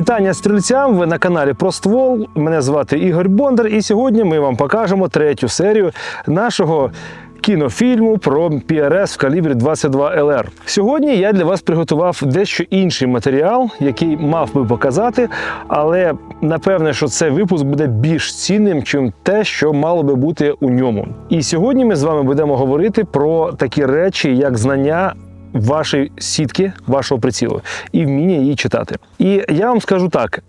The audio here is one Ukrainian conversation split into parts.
Вітання стрільцям! Ви на каналі Про ствол. Мене звати Ігор Бондар, і сьогодні ми вам покажемо третю серію нашого кінофільму про PRS в калібрі 22 LR. Сьогодні я для вас приготував дещо інший матеріал, який мав би показати, але напевне, що цей випуск буде більш цінним, чим те, що мало би бути у ньому. І сьогодні ми з вами будемо говорити про такі речі, як знання вашої сітки, вашого прицілу і вміння її читати. І я вам скажу так: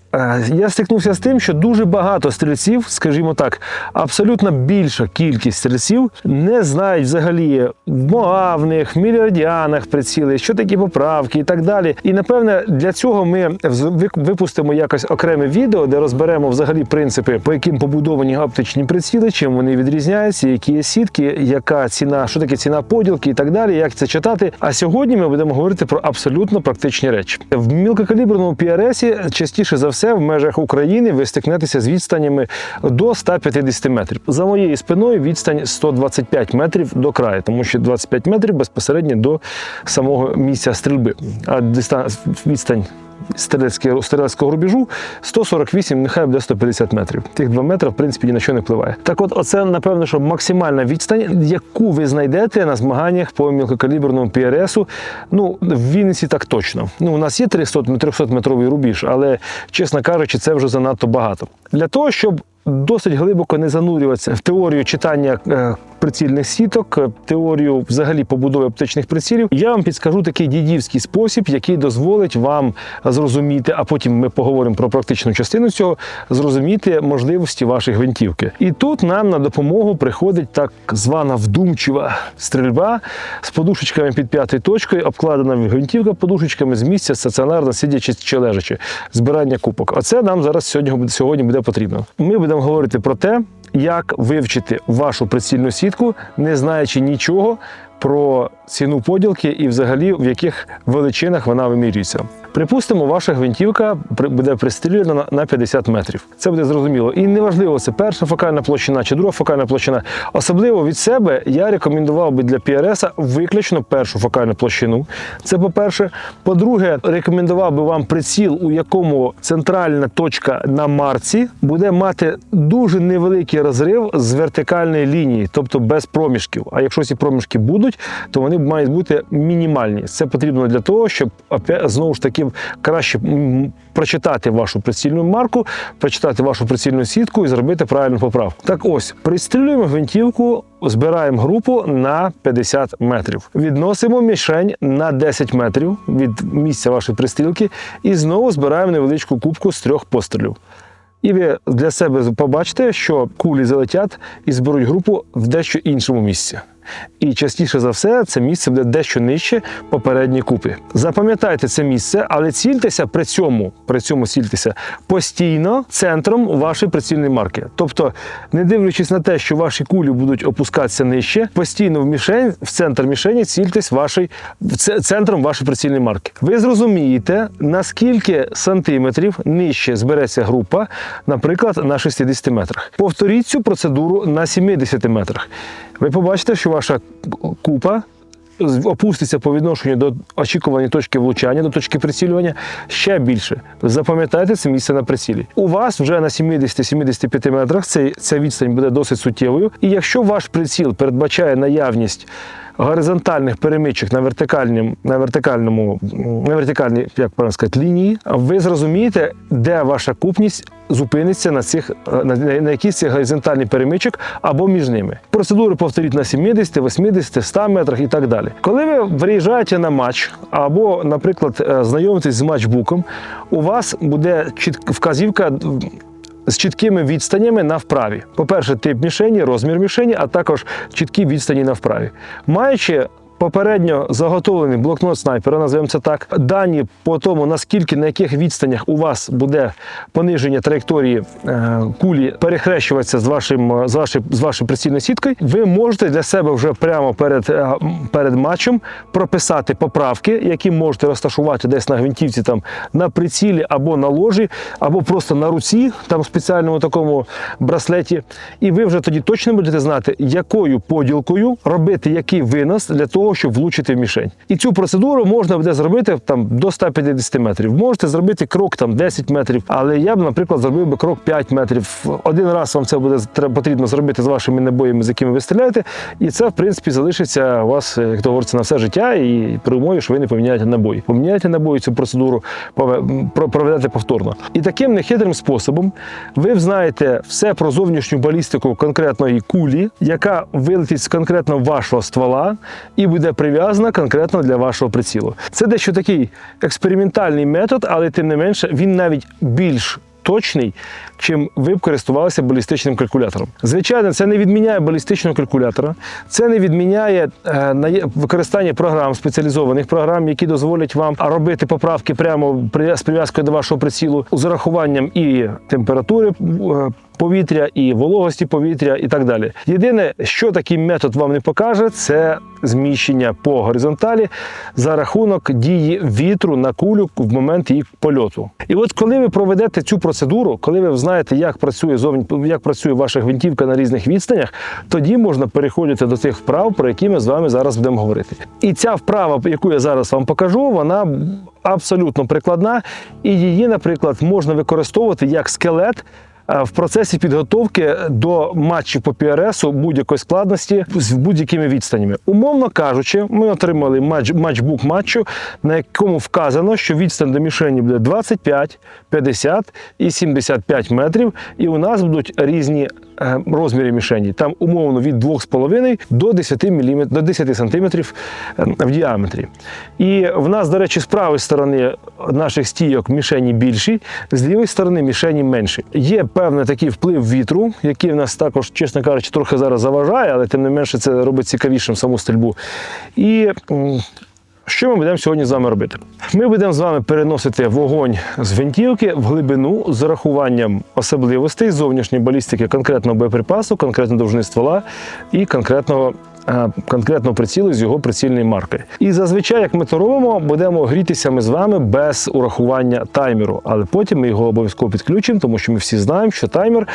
я стикнувся з тим, що дуже багато стрільців, скажімо так, абсолютно більша кількість стрільців не знають взагалі в моавних, мільярдіанах приціли, що такі поправки і так далі. І напевне для цього ми випустимо якось окреме відео, де розберемо взагалі принципи, по яким побудовані оптичні приціли, чим вони відрізняються, які є сітки, яка ціна, що таке ціна поділки і так далі, як це читати. А сьогодні ми будемо говорити про абсолютно практичні речі. В мілкокаліберному PRS частіше за все в межах України ви стикнетеся з відстанями до 150 метрів. За моєю спиною відстань 125 метрів до краю, тому що 25 метрів безпосередньо до самого місця стрільби. А дистан відстань стрілецького, рубежу 148, нехай буде 150 метрів. Тих 2 метри, в принципі, ні на що не впливає. Так от, оце, напевно, що максимальна відстань, яку ви знайдете на змаганнях по мілкокаліберному PRS. Ну, в Вінниці так точно. Ну, у нас є 300 300 метровий рубіж, але, чесно кажучи, це вже занадто багато. Для того, щоб досить глибоко не занурюватися в теорію читання е, прицільних сіток, е, теорію взагалі побудови оптичних прицілів, я вам підскажу такий дідівський спосіб, який дозволить вам зрозуміти, а потім ми поговоримо про практичну частину цього, зрозуміти можливості вашої гвинтівки. І тут нам на допомогу приходить так звана вдумчива стрільба з подушечками під п'ятою точкою, обкладена гвинтівка подушечками з місця стаціонарно сидячи чи лежачи, збирання кубок. Оце нам зараз сьогодні сьогодні буде потрібно. Ми будемо говорити про те, як вивчити вашу прицільну сітку, не знаючи нічого про ціну поділки і взагалі в яких величинах вона вимірюється. Припустимо, ваша гвинтівка буде пристрілена на- на 50 метрів. Це буде зрозуміло. І неважливо, це перша фокальна площина чи друга фокальна площина. Особливо від себе я рекомендував би для PRS виключно першу фокальну площину. Це по-перше. По-друге, рекомендував би вам приціл, у якому центральна точка на марці буде мати дуже невеликий розрив з вертикальної лінії, тобто без проміжків. А якщо ці проміжки будуть, то вони мають бути мінімальні. Це потрібно для того, щоб знову ж таки краще прочитати вашу прицільну марку, прочитати вашу прицільну сітку і зробити правильну поправку. Так ось пристрілюємо гвинтівку. Збираємо групу на 50 метрів. Відносимо мішень на 10 метрів від місця вашої пристрілки і знову збираємо невеличку кубку з трьох пострілів. І ви для себе побачите, що кулі залетять і зберуть групу в дещо іншому місці. І частіше за все це місце буде дещо нижче попередньої купи. Запам'ятайте це місце, але цільтеся при цьому, при цьому цільтеся постійно центром вашої прицільної марки. Тобто, не дивлячись на те, що ваші кулі будуть опускатися нижче, постійно в мішень, в центр мішені цільтесь вашої центром вашої прицільної марки. Ви зрозумієте, наскільки сантиметрів нижче збереться група, наприклад, на 60 метрах. Повторіть цю процедуру на 70 метрах. Ви побачите, що ваша купа опуститься по відношенню до очікуваної точки влучання, до точки прицілювання ще більше. Запам'ятайте це місце на прицілі. У вас вже на 70-75 метрах ця відстань буде досить суттєвою. І якщо ваш приціл передбачає наявність горизонтальних перемичок на вертикальному, на вертикальному, на вертикальній, як правильно сказати, лінії, ви зрозумієте, де ваша купність зупиниться на цих на, на якійсь цих горизонтальних перемичок або між ними. Процедуру повторіть на 70, 80, 100 метрах і так далі. Коли ви виїжджаєте на матч або, наприклад, е, знайомитесь з матчбуком, у вас буде чіт- вказівка з чіткими відстанями на вправі. По-перше, тип мішені, розмір мішені, а також чіткі відстані на вправі. Маючи попередньо заготовлений блокнот снайпера, називаємо це так, дані по тому, наскільки на яких відстанях у вас буде пониження траєкторії е, кулі перехрещуватися з вашим е, з вашим, з вашою прицільною сіткою, ви можете для себе вже прямо перед, е, перед матчем прописати поправки, які можете розташувати десь на гвинтівці, там на прицілі або на ложі, або просто на руці, там в спеціальному такому браслеті. І ви вже тоді точно будете знати, якою поділкою робити який винос для того, того, щоб влучити в мішень. І цю процедуру можна буде зробити там до 150 метрів. Можете зробити крок там 10 метрів, але я б, наприклад, зробив би крок 5 метрів. Один раз вам це буде потрібно зробити з вашими набоями, з якими ви стріляєте, і це в принципі залишиться у вас, як то говориться, на все життя, і при умові, що ви не поміняєте набої. Поміняєте набої цю процедуру, проведете повторно. І таким нехитрим способом ви знаєте все про зовнішню балістику конкретної кулі, яка вилетить з конкретно вашого ствола і буде прив'язана конкретно для вашого прицілу. Це дещо такий експериментальний метод, але тим не менше він навіть більш точний, чим ви б користувалися балістичним калькулятором. Звичайно, це не відміняє балістичного калькулятора, це не відміняє е, використання програм, спеціалізованих програм, які дозволять вам робити поправки прямо з прив'язкою до вашого прицілу з урахуванням і температури. Повітря і вологості повітря, і так далі. Єдине, що такий метод вам не покаже, це зміщення по горизонталі за рахунок дії вітру на кулю в момент її польоту. І от коли ви проведете цю процедуру, коли ви знаєте, як працює зовні, як працює ваша гвинтівка на різних відстанях, тоді можна переходити до тих вправ, про які ми з вами зараз будемо говорити. І ця вправа, яку я зараз вам покажу, вона абсолютно прикладна, і її, наприклад, можна використовувати як скелет. Е, В процесі підготовки до матчів по ПРС будь-якої складності з будь-якими відстанями. Умовно кажучи, ми отримали матч, матчбук матчу, на якому вказано, що відстань до мішені буде 25, 50 і 75 метрів, і у нас будуть різні е, розміри мішені. Там умовно від 2,5 до 10 мм, до 10 сантиметрів е, в діаметрі. І в нас, до речі, з правої сторони наших стійок мішені більші, з лівої сторони мішені менші. Є певний такий вплив вітру, який в нас також, чесно кажучи, трохи зараз заважає, але тим не менше це робить цікавішим саму стрільбу. І що ми будемо сьогодні з вами робити? Ми будемо з вами переносити вогонь з гвинтівки в глибину з урахуванням особливостей зовнішньої балістики конкретного боєприпасу, конкретно довжини ствола і конкретного. е, Конкретного прицілу з його прицільної марки. І зазвичай, як ми то робимо, будемо грітися ми з вами без урахування таймеру, але потім ми його обов'язково підключимо, тому що ми всі знаємо, що таймер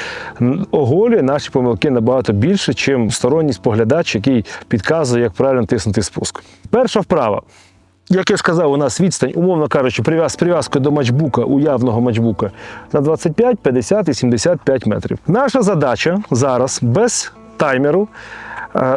оголює наші помилки набагато більше, ніж сторонній споглядач, який підказує, як правильно тиснути спуск. Перша вправа. Як я сказав, у нас відстань, умовно кажучи, з прив'язкою до матчбука, уявного матчбука на 25, 50 і 75 метрів. Наша задача зараз без таймеру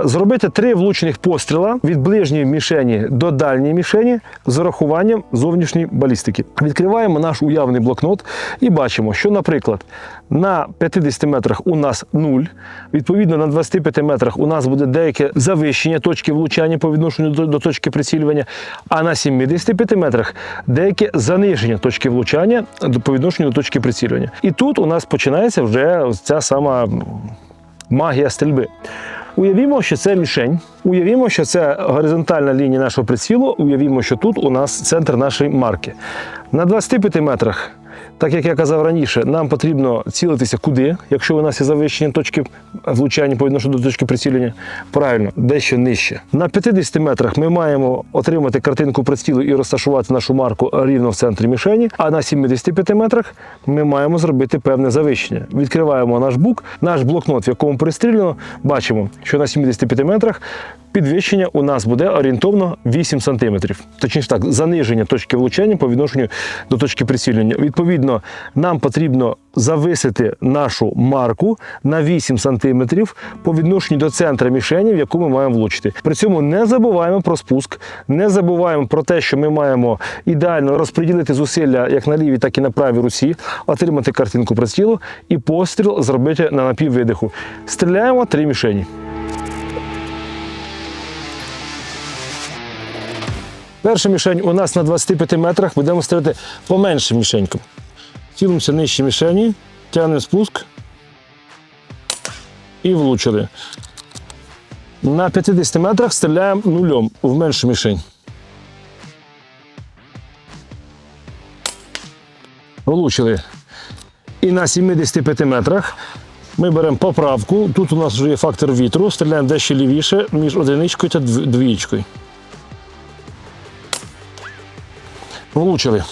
зробити три влучних постріла від ближньої мішені до дальньої мішені з урахуванням зовнішньої балістики. Відкриваємо наш уявний блокнот і бачимо, що, наприклад, на 50 метрах у нас 0, відповідно на 25 метрах у нас буде деяке завищення точки влучання по відношенню до, точки прицілювання, а на 75 метрах деяке заниження точки влучання по відношенню до точки прицілювання. І тут у нас починається вже ця сама магія стрільби. Уявімо, що це мішень. Уявімо, що це горизонтальна лінія нашого прицілу. Уявімо, що тут у нас центр нашої марки. На 25 метрах, так як я казав раніше, нам потрібно цілитися куди, якщо у нас є завищення точки влучання по відношенню до точки прицілення. Правильно, дещо нижче. На 50 метрах ми маємо отримати картинку прицілу і розташувати нашу марку рівно в центрі мішені. А на 75 метрах ми маємо зробити певне завищення. Відкриваємо наш бук, наш блокнот, в якому пристріляно, бачимо, що на 75 метрах підвищення у нас буде орієнтовно 8 см. Точніше так, заниження точки влучання по відношенню до точки прицілення. Відповідно, нам потрібно зависити нашу марку на 8 см по відношенню до центра мішені, в яку ми маємо влучити. При цьому не забуваємо про спуск, не забуваємо про те, що ми маємо ідеально розподілити зусилля як на лівій, так і на правій руці, отримати картинку прицілу і постріл зробити на напіввидиху. Стріляємо три мішені. Перша мішень у нас на 25 метрах, будемо стріляти по меншим мішенькам. Цілимося нижчі мішені, тягнемо спуск і влучили. На 50 метрах стріляємо нульом в меншу мішень. Влучили. І на 75 метрах ми беремо поправку. Тут у нас вже є фактор вітру, стріляємо дещо лівіше між одиничкою та дв- влучили.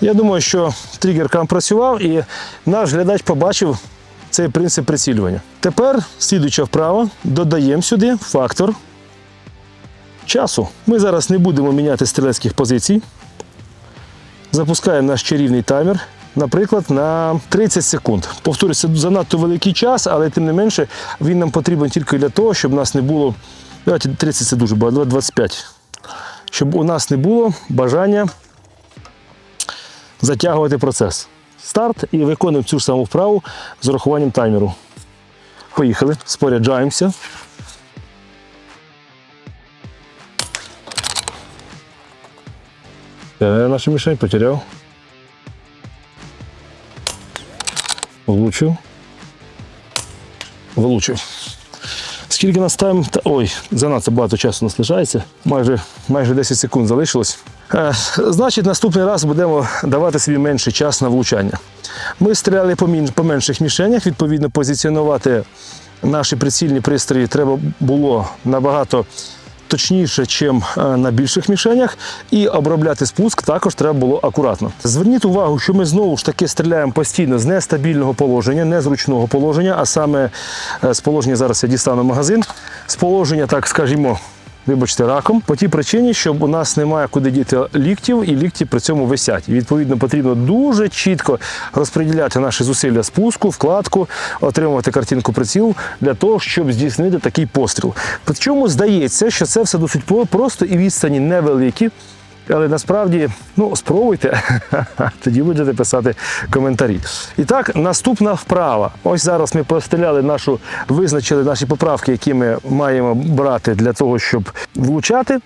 Я думаю, що тригер працював і наш глядач побачив цей принцип прицілювання. Тепер, слідуюча вправа, додаємо сюди фактор часу. Ми зараз не будемо міняти стрілецьких позицій. Запускаємо наш чарівний таймер, наприклад, на 30 секунд. Повторюся, занадто великий час, але тим не менше він нам потрібен тільки для того, щоб нас не було. Давайте 30 це дуже багато, 25. Щоб у нас не було бажання затягувати процес. Старт і виконуємо цю саму вправу з урахуванням таймеру. Поїхали, споряджаємося. Я нашу мішень потеряв. Влучив. Влучив. Скільки нас там? Та- Ой, занадто багато часу нас лишається. Майже, майже 10 секунд залишилось. Е, значить, наступний раз будемо давати собі менший час на влучання. Ми стріляли по, мін- по менших мішенях, відповідно, позиціонувати наші прицільні пристрої треба було набагато точніше, чим на більших мішенях, і обробляти спуск також треба було акуратно. Зверніть увагу, що ми знову ж таки стріляємо постійно з нестабільного положення, незручного положення, а саме е, з положення зараз я дістану магазин, з положення, так скажімо. Вибачте, раком по тій причині, що у нас немає куди діти ліктів, і лікті при цьому висять. І відповідно потрібно дуже чітко розподіляти наші зусилля спуску, вкладку, отримувати картинку приціл для того, щоб здійснити такий постріл. Причому здається, що це все досить просто і відстані невеликі. Але насправді, ну, спробуйте, тоді будете писати коментарі. І так, наступна вправа. Ось зараз ми постріляли нашу, визначили наші поправки, які ми маємо брати для того, щоб влучати.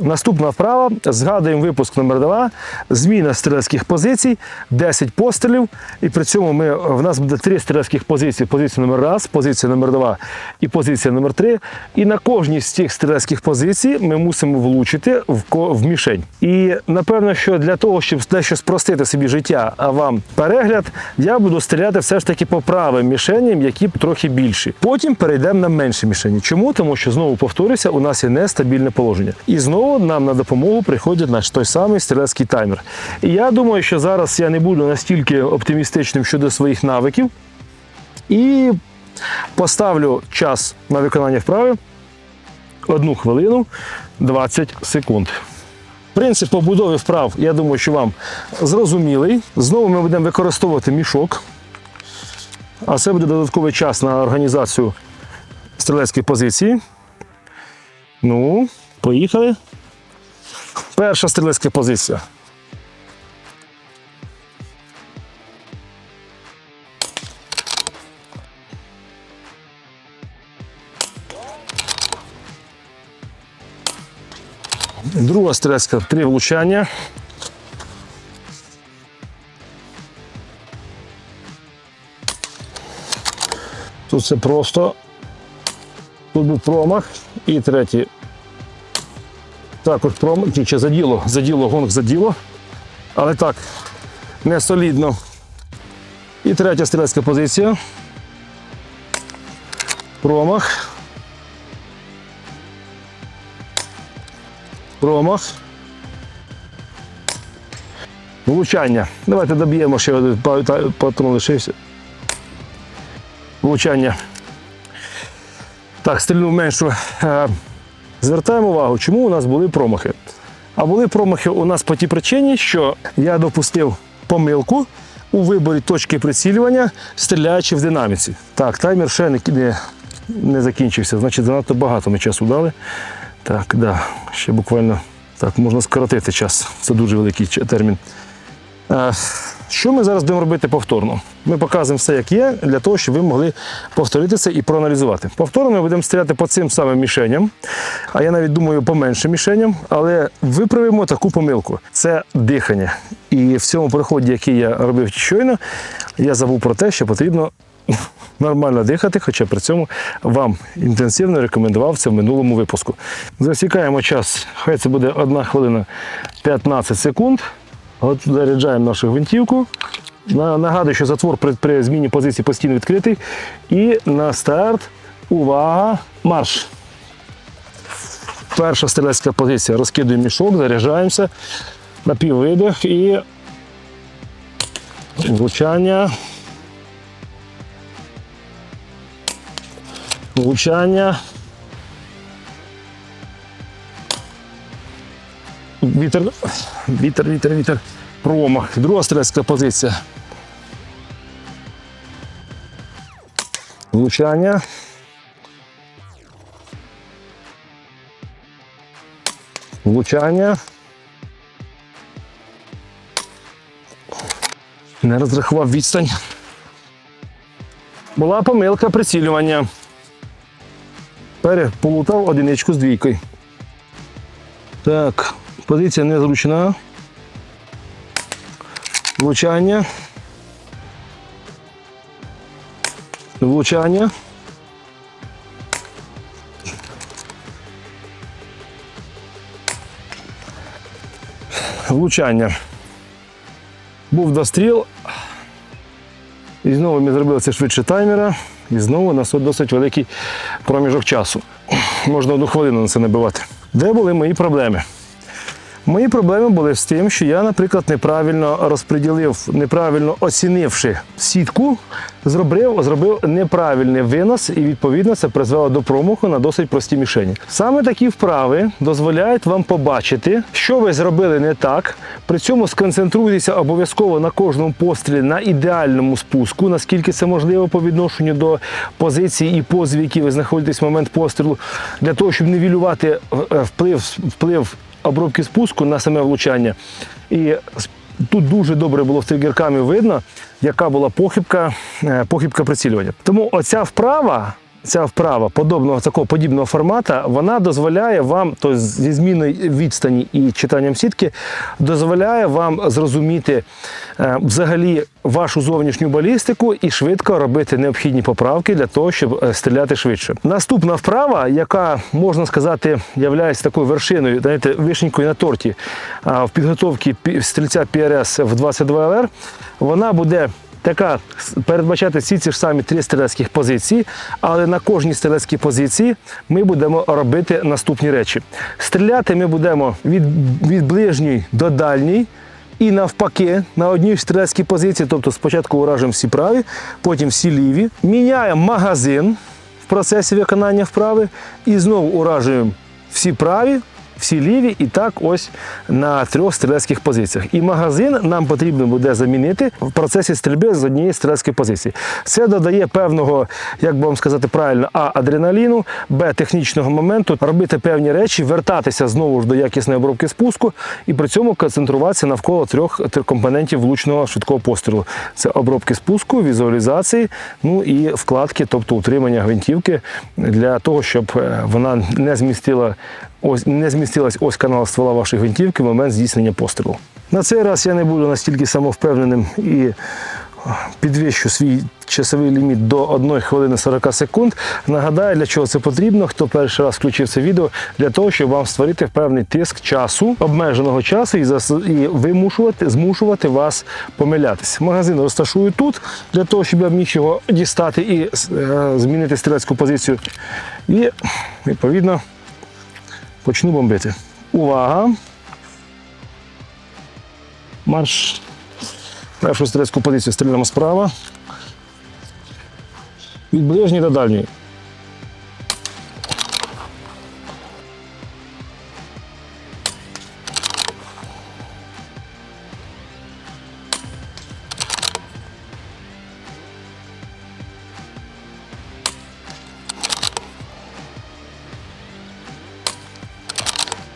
Наступна вправа. Згадуємо випуск номер 2 Зміна стрілецьких позицій, 10 пострілів. І при цьому ми, в нас буде три стрілецьких позиції: позиція номер 1 позиція номер 2 і позиція номер 3 І на кожній з цих стрілецьких позицій ми мусимо влучити в, в мішень. І напевно, що для того, щоб дещо спростити собі життя, а вам перегляд, я буду стріляти все ж таки по правим мішеням, які трохи більші. Потім перейдемо на менші мішені. Чому? Тому що знову повторюся, у нас є нестабільне положення. І знову нам на допомогу приходить наш той самий стрілецький таймер. І я думаю, що зараз я не буду настільки оптимістичним щодо своїх навиків. І поставлю час на виконання вправи одну хвилину 20 секунд. Принцип побудови вправ, я думаю, що вам зрозумілий. Знову ми будемо використовувати мішок. А це буде додатковий час на організацію стрілецької позиції. Ну, поїхали. Перша стрілецька позиція. Друга стрілецька три влучання. Тут це просто. Тут був промах. І третій. Також. Тільки заділо, заділо, гонг заділо. Але так, не солідно. І третя стрілецька позиція. Промах. Промах. Влучання. Давайте доб'ємо ще один па- патрон лишився. Влучання. Так, стрільнув меншу. Е, Звертаємо увагу, чому у нас були промахи. А були промахи у нас по тій причині, що я допустив помилку у виборі точки прицілювання, стріляючи в динаміці. Так, таймер ще не, не, не закінчився, значить занадто багато ми часу дали. Так, да, ще буквально так, можна скоротити час. Це дуже великий термін. Що ми зараз будемо робити повторно? Ми показуємо все, як є, для того, щоб ви могли повторити це і проаналізувати. Повторно ми будемо стріляти по цим самим мішеням, а я навіть думаю, по меншим мішеням, але виправимо таку помилку. Це дихання. І в цьому переході, який я робив щойно, я забув про те, що потрібно нормально дихати, хоча при цьому вам інтенсивно рекомендував це в минулому випуску. Засікаємо час, хай це буде 1 хвилина 15 секунд. От заряджаємо нашу гвинтівку. Нагадую, що затвор при, при зміні позиції постійно відкритий. І на старт. Увага! Марш! Перша стрілецька позиція. Розкидуємо мішок, заряджаємося. Напіввидих і влучання. Влучання. Вітер, вітер, вітер, вітер. Промах. Друга стрілецька позиція. Влучання. Влучання. Не розрахував відстань. Була помилка прицілювання. Переплутав одиничку з двійкою. Так, позиція незручна. Влучання. Влучання. Влучання. Був достріл. І знову ми зробили це швидше таймера. І знову у нас досить великий проміжок часу. Можна одну хвилину на це набивати. Де були мої проблеми? Мої проблеми були з тим, що я, наприклад, неправильно розподілив, неправильно оцінивши сітку, зробив, зробив неправильний винос, і відповідно це призвело до промаху на досить прості мішені. Саме такі вправи дозволяють вам побачити, що ви зробили не так. При цьому сконцентруйтеся обов'язково на кожному пострілі на ідеальному спуску, наскільки це можливо по відношенню до позиції і позв, які ви знаходитесь в момент пострілу, для того, щоб нівелювати е, вплив, вплив обробки спуску на саме влучання. І тут дуже добре було з тригерками видно, яка була похибка, е, похибка прицілювання. Тому оця вправа. Ця вправа подобного такого подібного формату, вона дозволяє вам, то зі зміною відстані і читанням сітки, дозволяє вам зрозуміти е, взагалі вашу зовнішню балістику і швидко робити необхідні поправки для того, щоб е, стріляти швидше. Наступна вправа, яка можна сказати, є такою вершиною, знаєте, вишенькою на торті в підготовці пі- стрільця PRS в 22 LR, вона буде така передбачати всі ці ж самі три стрілецьких позиції, але на кожній стрілецькій позиції ми будемо робити наступні речі. Стріляти ми будемо від, від ближньої до дальньої. І навпаки, на одній стрілецькій позиції, тобто спочатку уражуємо всі праві, потім всі ліві. Міняємо магазин в процесі виконання вправи і знову уражуємо всі праві, всі ліві, і так ось на трьох стрілецьких позиціях. І магазин нам потрібно буде замінити в процесі стрільби з однієї стрілецької позиції. Це додає певного, як би вам сказати правильно, а адреналіну, б технічного моменту, робити певні речі, вертатися знову ж до якісної обробки спуску і при цьому концентруватися навколо трьох компонентів влучного швидкого пострілу. Це обробки спуску, візуалізації, ну і вкладки, тобто утримання гвинтівки для того, щоб е, вона не змістила ось не змістилась ось канал ствола вашої гвинтівки в момент здійснення пострілу. На цей раз я не буду настільки самовпевненим і підвищу свій часовий ліміт до 1 хвилини 40 секунд. Нагадаю, для чого це потрібно. Хто перший раз включив це відео, для того, щоб вам створити певний тиск часу, обмеженого часу і, зас... і вимушувати, змушувати вас помилятися. Магазин розташую тут, для того, щоб я міг його дістати і е, змінити стрілецьку позицію. І відповідно почну бомбити. Увага! Марш. Першу стрілецьку позицію стріляємо справа. Від ближньої до дальньої.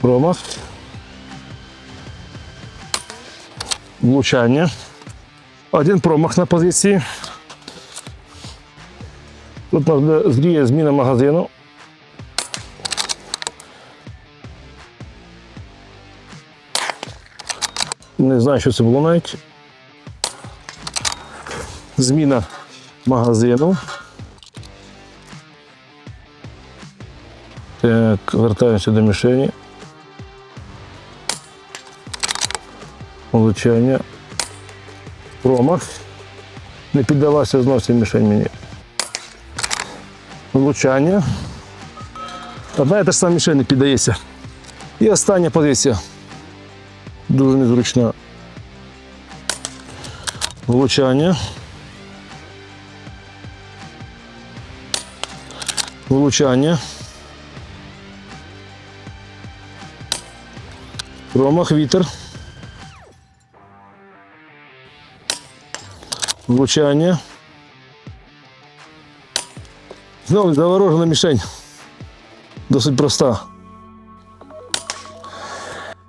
Промах. Влучання. Один промах на позиції. Тут у нас зріє зміна магазину. Не знаю, що це було навіть. Зміна магазину. Так, вертаємося до мішені. Влучання. Промах. Не піддавався зовсім мішень мені. Влучання. Одна і та ж сама мішень не піддається. І остання позиція. Дуже незручна. Влучання. Влучання. Промах, вітер. Влучання. Знову заворожена мішень. Досить проста.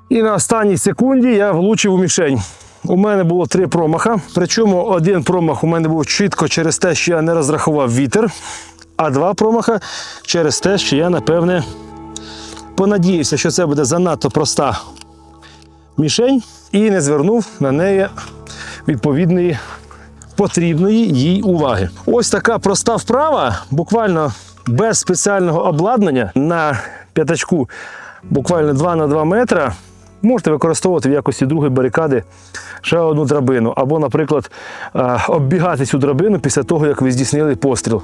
І на останній секунді я влучив у мішень. У мене було три промаха. Причому один промах у мене був чітко через те, що я не розрахував вітер, а два промаха через те, що я, напевне, понадіявся, що це буде занадто проста мішень, і не звернув на неї відповідної потрібної їй уваги. Ось така проста вправа, буквально без спеціального обладнання на п'ятачку, буквально 2 на 2 метра. Можете використовувати в якості другої барикади ще одну драбину, або, наприклад, е, оббігати цю драбину після того, як ви здійснили постріл.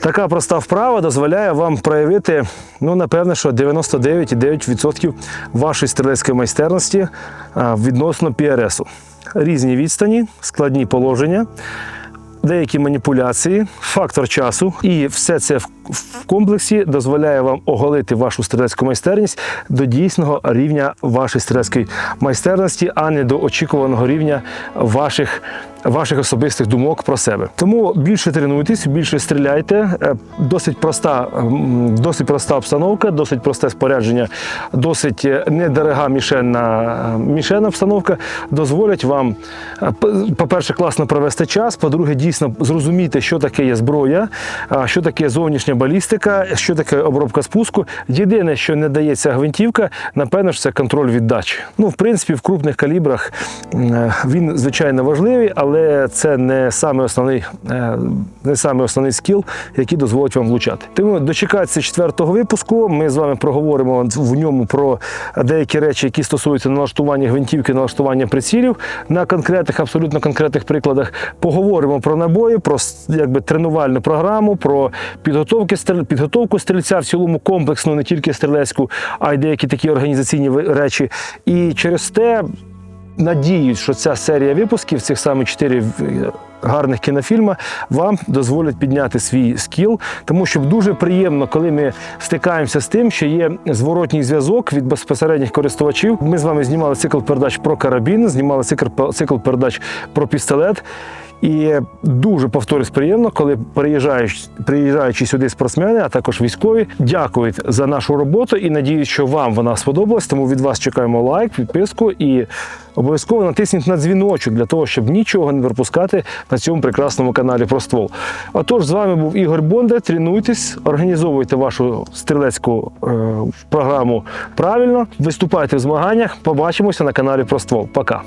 Така проста вправа дозволяє вам проявити, ну, напевне, що 99,9% вашої стрілецької майстерності е, відносно PRS-у. Різні відстані, складні положення, деякі маніпуляції, фактор часу, і все це в комплексі дозволяє вам оголити вашу стрілецьку майстерність до дійсного рівня вашої стрілецької майстерності, а не до очікуваного рівня ваших, ваших особистих думок про себе. Тому більше тренуйтесь, більше стріляйте. Е, Досить проста, досить проста обстановка, досить просте спорядження, досить е, недорога мішенна, мішенна обстановка дозволять вам, е, по-перше, класно провести час, по-друге, дійсно зрозуміти, що таке є зброя, що таке зовнішня балістика, що таке обробка спуску. Єдине, що не дається гвинтівка, напевно ж, це контроль віддачі. Ну, в принципі, в крупних калібрах е, він звичайно важливий, але це не саме основний, е, не саме основний скіл, який дозволить вам влучати. Тому дочекайтеся четвертого випуску. Ми з вами проговоримо в ньому про деякі речі, які стосуються налаштування гвинтівки, налаштування прицілів на конкретних, абсолютно конкретних прикладах. Поговоримо про набої, про якби тренувальну програму, про підготовки підготовку стрільця в цілому комплексну, не тільки стрілецьку, а й деякі такі організаційні речі. І через те надіюсь, що ця серія випусків, цих саме чотири в- гарних кінофільма, вам дозволять підняти свій скіл, тому що дуже приємно, коли ми стикаємося з тим, що є зворотній зв'язок від безпосередніх користувачів. Ми з вами знімали цикл передач про карабін, знімали цикл передач про пістолет. І дуже повторюсь, приємно, коли приїжджають, приїжджаючи сюди спортсмени, а також військові, дякують за нашу роботу і надіюсь, що вам вона сподобалась. Тому від вас чекаємо лайк, підписку і обов'язково натисніть на дзвіночок для того, щоб нічого не пропускати на цьому прекрасному каналі про ствол. Отож, з вами був Ігор Бондар. Тренуйтесь, організовуйте вашу стрілецьку е, програму правильно, виступайте в змаганнях. Побачимося на каналі про ствол. Пока.